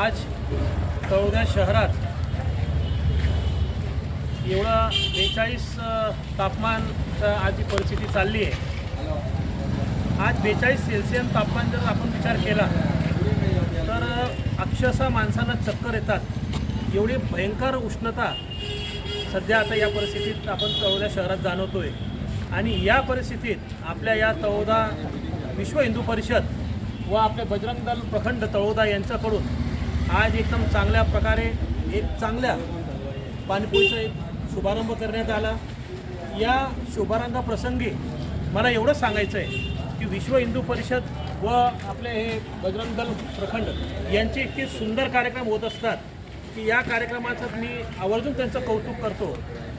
आज तळोदा शहरात एवढं बेचाळीस तापमान आज परिस्थिती चालली आहे. आज बेचाळीस सेल्सियम तापमान जर आपण विचार केला तर अक्षरशः माणसांना चक्कर येतात. एवढी भयंकर उष्णता सध्या आता या परिस्थितीत आपण तळोदा शहरात जाणवतोय. आणि या परिस्थितीत आपल्या या तळोदा विश्व हिंदू परिषद व आपले बजरंग दल प्रखंड तळोदा यांच्याकडून आज एकदम चांगल्या प्रकारे एक चांगल्या पाणीपुरीचा एक शुभारंभ करण्यात आला. या शुभारंभाप्रसंगी मला एवढं सांगायचं आहे की विश्व हिंदू परिषद व आपले हे बजरंग दल प्रखंड यांचे इतके सुंदर कार्यक्रम होत असतात की या कार्यक्रमाचं मी आवर्जून त्यांचं कौतुक करतो.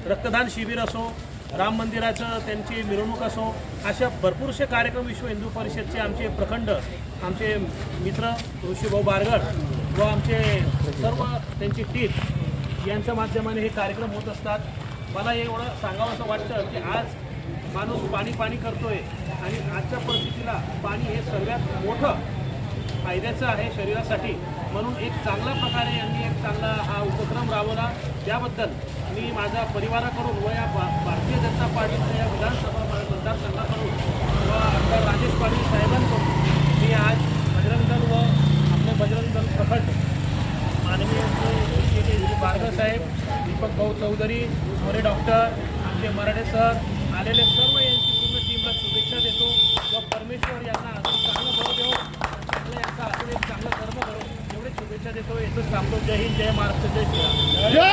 रक्तदान शिबिर असो राम मंदिराचं त्यांची मिरवणूक असो अशा भरपूरसे कार्यक्रम विश्व हिंदू परिषदचे आमचे प्रखंड आमचे मित्र ऋषीभाऊ बारगड व आमचे सर्व त्यांची टीम यांच्या माध्यमाने हे कार्यक्रम होत असतात. मला एवढं सांगावं असं वाटतं की आज माणूस पाणी पाणी करतोय आणि आजच्या परिस्थितीला पाणी हे सर्वात मोठं फायद्याचं आहे शरीरासाठी. म्हणून एक चांगल्या प्रकारे यांनी एक चांगला हा उपक्रम राबवला. त्याबद्दल मी माझ्या परिवाराकडून व या भारतीय जनता पार्टीच्या या विधानसभा मा- मतदारसंघाकडून व आमदार राजेश पाटील साहेबांकडून मी आज बजरंग दल व आपले बजरंग दल प्रखंड माननीय श्री श्री बारगं साहेब दीपक भाऊ चौधरी मोरे डॉक्टर आमचे मराठे सर आलेले सर्व यांची पूर्ण टीमला शुभेच्छा देतो व परमेश्वर यांना अजून चांगलं भर देऊ चांगलं यांचा अजून एक चांगलं कर्म करू एवढे शुभेच्छा देतो. येतच थांबतो जय हिंद जय महाराष्ट्र जय श्रीराम.